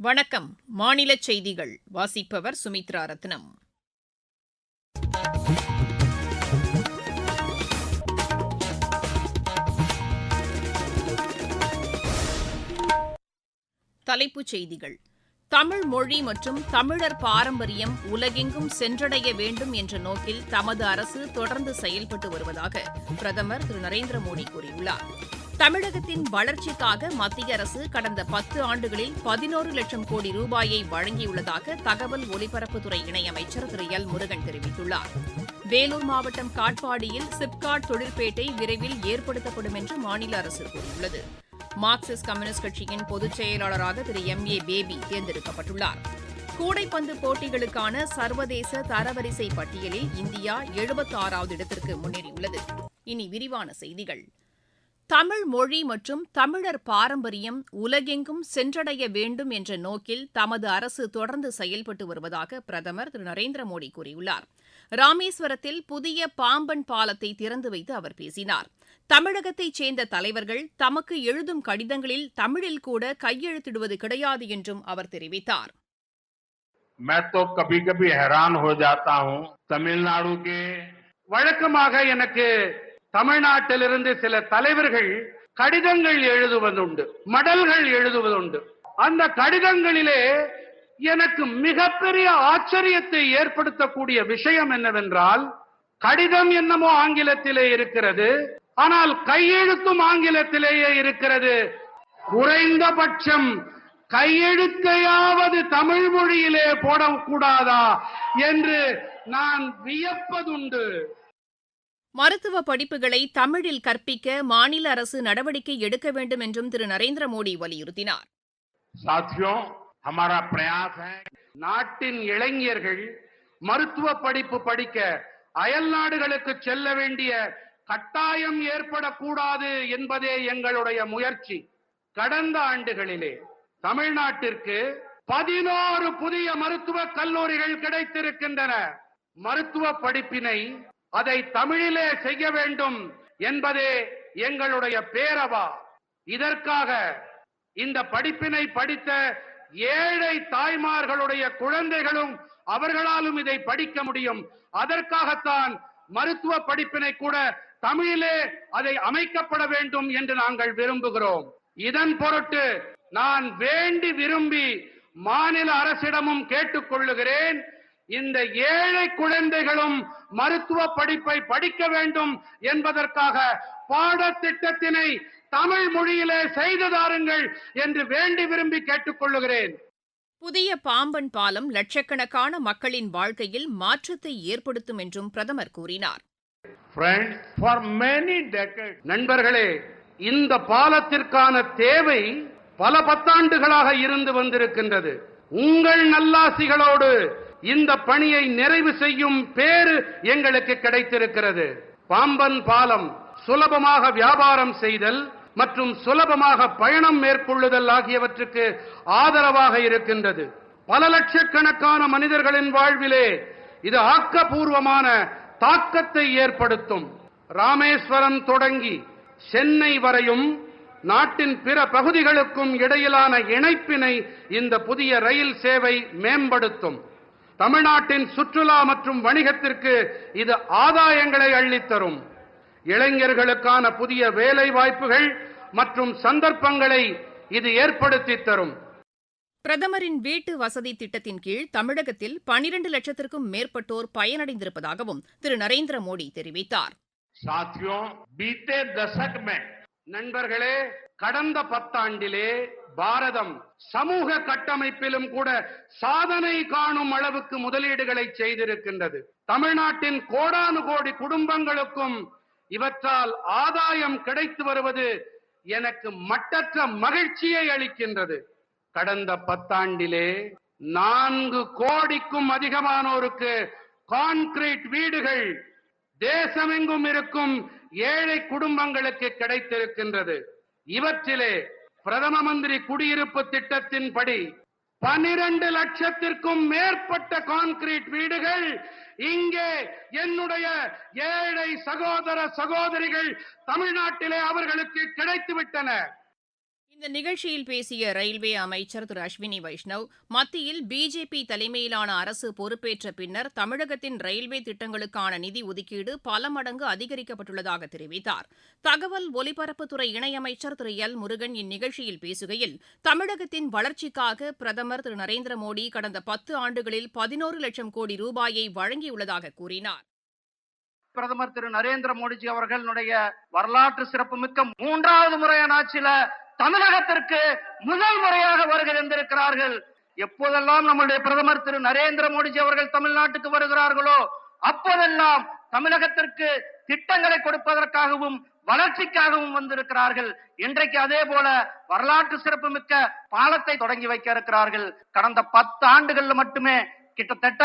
வணக்கம். மாநில செய்திகள். வாசிப்பவர் சுமித்ரா ரத்னம். தலைப்புச் செய்திகள். தமிழ் மொழி மற்றும் தமிழர் பாரம்பரியம் உலகெங்கும் சென்றடைய வேண்டும் என்ற நோக்கில் தமது அரசு தொடர்ந்து செயல்பட்டு வருவதாக பிரதமர் திரு. நரேந்திர மோடி கூறியுள்ளார். தமிழகத்தின் வளர்ச்சிக்காக மத்திய அரசு கடந்த பத்து ஆண்டுகளில் பதினோரு லட்சம் கோடி ரூபாயை வழங்கியுள்ளதாக தகவல் ஒலிபரப்புத்துறை இணையமைச்சர் திரு எல் முருகன் தெரிவித்துள்ளார். வேலூர் மாவட்டம் காட்பாடியில் சிப்காட் தொழிற்பேட்டை விரைவில் ஏற்படுத்தப்படும் என்று மாநில அரசு கூறியுள்ளது. மார்க்சிஸ்ட் கம்யூனிஸ்ட் கட்சியின் பொதுச் செயலாளராக திரு எம் ஏ பேபி தேர்ந்தெடுக்கப்பட்டுள்ளார். கூடைப்பந்து போட்டிகளுக்கான சர்வதேச தரவரிசை பட்டியலில் இந்தியா எழுபத்தாறாவது இடத்திற்கு முன்னேறியுள்ளது. இனி விரிவான செய்திகள். தமிழ் மொழி மற்றும் தமிழர் பாரம்பரியம் உலகெங்கும் சென்றடைய வேண்டும் என்ற நோக்கில் தமது அரசு தொடர்ந்து செயல்பட்டு வருவதாக பிரதமர் திரு நரேந்திர மோடி கூறியுள்ளார் ராமேஸ்வரத்தில் புதிய பாம்பன் பாலத்தை திறந்து வைத்து அவர் பேசினார் தமிழகத்தைச் சேர்ந்த தலைவர்கள் தமக்கு எழுதும் கடிதங்களில் தமிழில் கூட கையெழுத்திடுவது கிடையாது என்றும் அவர் தெரிவித்தார் मैं तो कभी कभी हैरान हो जाता हूँ तमिलनाडु के வழக்கமாக எனக்கு தமிழ்நாட்டிலிருந்து சில தலைவர்கள் கடிதங்கள் எழுதுவதுண்டு மடல்கள் எழுதுவதுண்டு. அந்த கடிதங்களிலே எனக்கு மிகப்பெரிய ஆச்சரியத்தை ஏற்படுத்தக்கூடிய விஷயம் என்னவென்றால் கடிதம் என்னமோ ஆங்கிலத்திலே இருக்கிறது ஆனால் கையெழுத்தும் ஆங்கிலத்திலேயே இருக்கிறது. குறைந்தபட்சம் கையெழுத்தையாவது தமிழ் மொழியிலே போடக்கூடாதா என்று நான் வியப்பதுண்டு. மருத்துவ படிப்புகளை தமிழில் கற்பிக்க மாநில அரசு நடவடிக்கை எடுக்க வேண்டும் என்றும் திரு. நரேந்திர மோடி வலியுறுத்தினார். நாட்டின் இளைஞர்கள் மருத்துவ படிப்பு படிக்க அயல் நாடுகளுக்கு செல்ல வேண்டிய கட்டாயம் ஏற்படக்கூடாது என்பதே எங்களுடைய முயற்சி. கடந்த ஆண்டுகளிலே தமிழ்நாட்டிற்கு பதினோரு புதிய மருத்துவ கல்லூரிகள் கிடைத்திருக்கின்றன. மருத்துவ படிப்பினை அதை தமிழிலே செய்ய வேண்டும் என்பதே எங்களுடைய பேரவா. இதற்காக இந்த படிப்பினை படித்த ஏழை தாய்மார்களுடைய குழந்தைகளும் அவர்களாலும் இதை படிக்க முடியும். அதற்காகத்தான் மருத்துவ படிப்பினை கூட தமிழிலே அதை அமைக்கப்பட வேண்டும் என்று நாங்கள் விரும்புகிறோம். இதன் பொருட்டு நான் வேண்டி விரும்பி மாநில அரசிடமும் கேட்டுக்கொள்ளுகிறேன். இந்த ஏழை குழந்தைகளும் மருத்துவ படிப்பை படிக்க வேண்டும் என்பதற்காக பாடத்திட்டத்தினை தமிழ் மொழியிலே செய்து தாருங்கள் என்று வேண்டி விரும்பி கேட்டுக்கொள்ளுகிறேன். புதிய பாம்பன் பாலம் லட்சக்கணக்கான மக்களின் வாழ்க்கையில் மாற்றத்தை ஏற்படுத்தும் என்றும் பிரதமர் கூறினார். நண்பர்களே இந்த பாலத்திற்கான தேவை பல பத்தாண்டுகளாக இருந்து வந்திருக்கின்றது. உங்கள் நல்லாசிகளோடு இந்த பணியை நிறைவு செய்யும் பேறு எங்களுக்கு கிடைத்திருக்கிறது. பாம்பன் பாலம் சுலபமாக வியாபாரம் செய்தல் மற்றும் சுலபமாக பயணம் மேற்கொள்ளுதல் ஆகியவற்றுக்கு ஆதரவாக இருக்கின்றது. பல லட்சக்கணக்கான மனிதர்களின் வாழ்விலே இது ஆக்கப்பூர்வமான தாக்கத்தை ஏற்படுத்தும். ராமேஸ்வரம் தொடங்கி சென்னை வரையும் நாட்டின் பிற பகுதிகளுக்கும் இடையிலான இணைப்பினை இந்த புதிய ரயில் சேவை மேம்படுத்தும். தமிழ்நாட்டின் சுற்றுலா மற்றும் வணிகத்திற்கு இது ஆதாயங்களை அள்ளித்தரும். இளைஞர்களுக்கான புதிய வேலை வாய்ப்புகள் மற்றும் சந்தர்ப்பங்களை இது ஏற்படுத்தித் தரும். பிரதமரின் வீட்டு வசதி திட்டத்தின் கீழ் தமிழகத்தில் பனிரண்டு லட்சத்திற்கும் மேற்பட்டோர் பயனடைந்திருப்பதாகவும் திரு. நரேந்திர மோடி தெரிவித்தார். நண்பர்களே கடந்த பத்தாண்டிலே பாரதம் சமூக கட்டமைப்பிலும் கூட சாதனை காணும் அளவுக்கு முதலீடுகளை செய்திருக்கின்றது. தமிழ்நாட்டின் கோடானு கோடி குடும்பங்களுக்கும் இவற்றால் ஆதாயம் கிடைத்து வருவது எனக்கு மட்டற்ற மகிழ்ச்சியை அளிக்கின்றது. கடந்த பத்தாண்டிலே நான்கு கோடிக்கும் அதிகமானோருக்கு கான்கிரீட் வீடுகள் தேசமெங்கும் இருக்கும் ஏழை குடும்பங்களுக்கு கிடைத்திருக்கின்றது. இவற்றிலே பிரதம மந்திரி குடியிருப்பு திட்டத்தின்படி பனிரெண்டு லட்சத்திற்கும் மேற்பட்ட கான்கிரீட் வீடுகள் இங்கே என்னுடைய ஏழை சகோதர சகோதரிகள் தமிழ்நாட்டிலே அவர்களுக்கு கிடைத்துவிட்டன. இந்த நிகழ்ச்சியில் பேசிய ரயில்வே அமைச்சர் திரு. அஸ்வினி வைஷ்ணவ் மத்தியில் பிஜேபி தலைமையிலான அரசு பொறுப்பேற்ற பின்னர் தமிழகத்தின் ரயில்வே திட்டங்களுக்கான நிதி ஒதுக்கீடு பல மடங்கு அதிகரிக்கப்பட்டுள்ளதாக தெரிவித்தார். தகவல் ஒலிபரப்புத்துறை இணையமைச்சர் திரு. எல். முருகன் இந்நிகழ்ச்சியில் பேசுகையில் தமிழகத்தின் வளர்ச்சிக்காக பிரதமர் திரு. நரேந்திர மோடி கடந்த பத்து ஆண்டுகளில் பதினோரு லட்சம் கோடி ரூபாயை வழங்கியுள்ளதாக கூறினார். பிரதமர் திரு. நரேந்திர மோடிஜி அவர்களுடைய வரலாற்று சிறப்புமிக்க மூன்றாவது முறையான ஆட்சியில தமிழகத்திற்கு முதல் முறையாக வருகை தந்திருக்கிறார்கள். எப்போதெல்லாம் நம்முடைய பிரதமர் திரு நரேந்திர மோடிஜி அவர்கள் தமிழ்நாட்டுக்கு வருகிறார்களோ அப்போதெல்லாம் தமிழகத்திற்கு திட்டங்களை கொடுப்பதற்காகவும் வளர்ச்சிக்காகவும் வந்திருக்கிறார்கள். இன்றைக்கு அதே போல வரலாற்று சிறப்புமிக்க பாலத்தை தொடங்கி வைக்க இருக்கிறார்கள். கடந்த பத்து ஆண்டுகள்ல மட்டுமே கிட்டத்தட்ட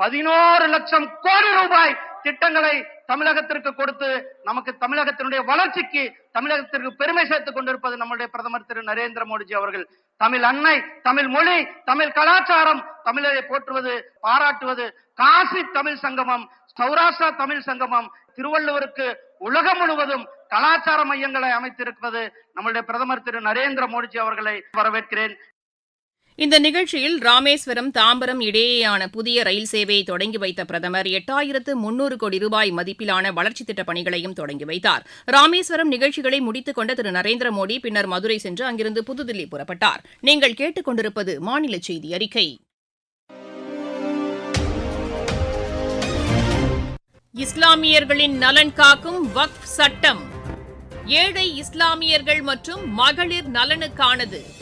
பதினோரு லட்சம் கோடி ரூபாய் திட்டங்களை தமிழகத்திற்கு கொடுத்து நமக்கு தமிழகத்தினுடைய வளர்ச்சிக்கு தமிழகத்திற்கு பெருமை சேர்த்துக் கொண்டிருப்பது நம்முடைய பிரதமர் திரு நரேந்திர மோடிஜி அவர்கள். தமிழ் அன்னை தமிழ் மொழி தமிழ் கலாச்சாரம் தமிழரை போற்றுவது பாராட்டுவது காசி தமிழ் சங்கமம் சௌராஷ்டிரா தமிழ் சங்கமம் திருவள்ளுவருக்கு உலகம் முழுவதும் கலாச்சார மையங்களை அமைத்திருப்பது நம்முடைய பிரதமர் திரு நரேந்திர மோடிஜி அவர்களை வரவேற்கிறேன். இந்த நிகழ்ச்சியில் ராமேஸ்வரம் தாம்பரம் இடையேயான புதிய ரயில் சேவையை தொடங்கி வைத்த பிரதமர் எட்டாயிரத்து முன்னூறு கோடி ரூபாய் மதிப்பிலான வளர்ச்சித் திட்டப் பணிகளையும் தொடங்கி வைத்தார். ராமேஸ்வரம் நிகழ்ச்சிகளை முடித்துக் கொண்ட திரு. நரேந்திர மோடி பின்னர் மதுரை சென்று அங்கிருந்து புதுதில்லி புறப்பட்டார். நீங்கள் கேட்டுக் கொண்டிருப்பது மாநில செய்தி அறிக்கை. இஸ்லாமியர்களின் நலன் காக்கும் வக்ஃப் சட்டம். ஏழை இஸ்லாமியர்கள் மற்றும் மகளிர் நலனுக்கானது.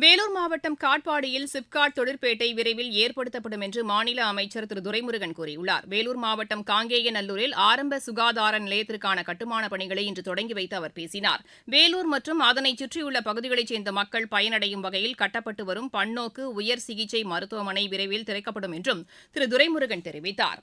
வேலூர் மாவட்டம் காட்பாடியில் சிப்காட் தொழிற்பேட்டை விரைவில் ஏற்படுத்தப்படும் என்று மாநில அமைச்சர் திரு துரைமுருகன் கூறியுள்ளார். வேலூர் மாவட்டம் காங்கேயநல்லூரில் ஆரம்ப சுகாதார நிலையத்திற்கான கட்டுமானப் பணிகளை இன்று தொடங்கி வைத்து அவர் பேசினார். வேலூர் மற்றும் அதனை சுற்றியுள்ள பகுதிகளைச் சேர்ந்த மக்கள் பயனடையும் வகையில் கட்டப்பட்டு வரும் பன்னோக்கு உயர் சிகிச்சை மருத்துவமனை விரைவில் திறக்கப்படும் என்றும் திரு துரைமுருகன் தெரிவித்தார்.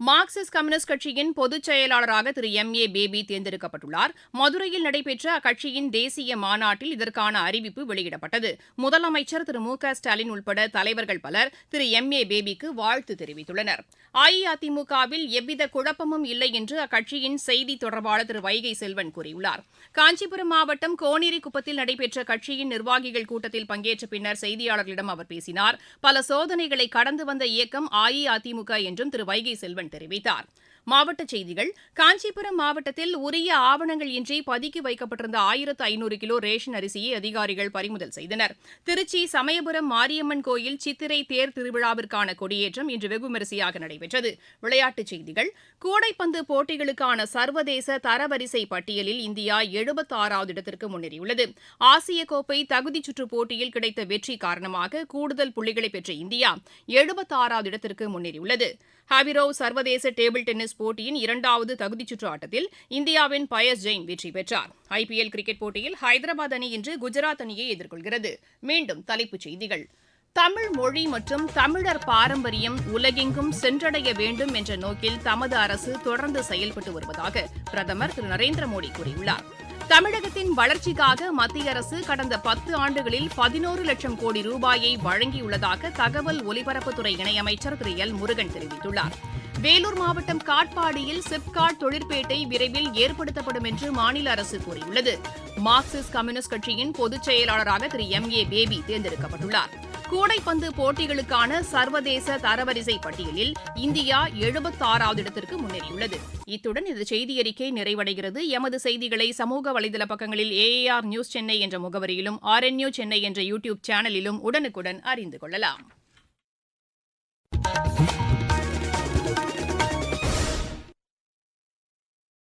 மார்க்சிஸ்ட் கம்யூனிஸ்ட் கட்சியின் பொதுச் செயலாளராக திரு. எம். ஏ. பேபி தேர்ந்தெடுக்கப்பட்டுள்ளார். மதுரையில் நடைபெற்ற அக்கட்சியின் தேசிய மாநாட்டில் இதற்கான அறிவிப்பு வெளியிடப்பட்டது. முதலமைச்சர் திரு. மு. க. ஸ்டாலின் உள்பட தலைவர்கள் பலர் திரு. எம். ஏ. பேபிக்கு வாழ்த்து தெரிவித்துள்ளனர். அஇஅதிமுகவில் எவ்வித குழப்பமும் இல்லை என்று அக்கட்சியின் செய்தி தொடர்பாளர் திரு. வைகை செல்வன் கூறியுள்ளார். காஞ்சிபுரம் மாவட்டம் கோனேரிக்குப்பத்தில் நடைபெற்ற கட்சியின் நிர்வாகிகள் கூட்டத்தில் பங்கேற்ற பின்னர் செய்தியாளர்களிடம் அவர் பேசினார். பல சோதனைகளை கடந்து வந்த இயக்கம் அஇஅதிமுக என்றும் திரு. வைகை செல்வன் தெரிவித்தார். மாவட்ட செய்திகள் காஞ்சிபுரம் மாவட்டத்தில் உரிய ஆவணங்கள் இன்றி பதுக்கி வைக்கப்பட்டிருந்த ஆயிரத்து ஐநூறு கிலோ ரேஷன் அரிசியை அதிகாரிகள் பறிமுதல் செய்தனர். திருச்சி சமயபுரம் மாரியம்மன் கோயில் சித்திரை தேர் திருவிழாவிற்கான கொடியேற்றம் இன்று வெகுவிமரிசையாக நடைபெற்றது. விளையாட்டுச் செய்திகள் கூடைப்பந்து போட்டிகளுக்கான சர்வதேச தரவரிசை பட்டியலில் இந்தியா எழுபத்தாறாவது இடத்திற்கு முன்னேறியுள்ளது. ஆசிய கோப்பை தகுதிச் சுற்றுப் போட்டியில் கிடைத்த வெற்றி காரணமாக கூடுதல் புள்ளிகளை பெற்ற இந்தியா எழுபத்தாறாவது இடத்திற்கு முன்னேறியுள்ளது. ஹாவிரோவ் சர்வதேச டேபிள் டென்னிஸ் போட்டியின் இரண்டாவது தகுதிச் சுற்று ஆட்டத்தில் இந்தியாவின் பயஸ் ஜெயின் வெற்றி பெற்றார். ஐபிஎல் கிரிக்கெட் போட்டியில் ஹைதராபாத் அணி இன்று குஜராத் அணியை எதிர்கொள்கிறது. மீண்டும் தலைப்புச் செய்திகள். தமிழ் மொழி மற்றும் தமிழர் பாரம்பரியம் உலகெங்கும் சென்றடைய வேண்டும் என்ற நோக்கில் தமது அரசு தொடர்ந்து செயல்பட்டு வருவதாக பிரதமர் திரு நரேந்திர மோடி கூறியுள்ளார். தமிழகத்தின் வளர்ச்சிக்காக மத்திய அரசு கடந்த பத்து ஆண்டுகளில் பதினோரு லட்சம் கோடி ரூபாயை வழங்கியுள்ளதாக தகவல் ஒலிபரப்புத்துறை இணையமைச்சர் திரு எல் முருகன் தெரிவித்துள்ளார். வேலூர் மாவட்டம் காட்பாடியில் சிப்காட் தொழிற்பேட்டை விரைவில் ஏற்படுத்தப்படும் என்று மாநில அரசு கூறியுள்ளது. மார்க்சிஸ்ட் கம்யூனிஸ்ட் கட்சியின் பொதுச் செயலாளராக திரு எம் ஏ பேபி தேர்ந்தெடுக்கப்பட்டுள்ளார். கூடைப்பந்து போட்டிகளுக்கான சர்வதேச தரவரிசை பட்டியலில் இந்தியா எழுபத்தாறாவது இடத்திற்கு முன்னேறியுள்ளது. இத்துடன் இந்த செய்தியறிக்கை நிறைவடைகிறது. எமது செய்திகளை சமூக வலைதள பக்கங்களில் ஏஏஆர் நியூஸ் சென்னை என்ற முகவரியிலும் ஆர்என்யூ சென்னை என்ற யூடியூப் சேனலிலும் உடனுக்குடன் அறிந்து கொள்ளலாம்.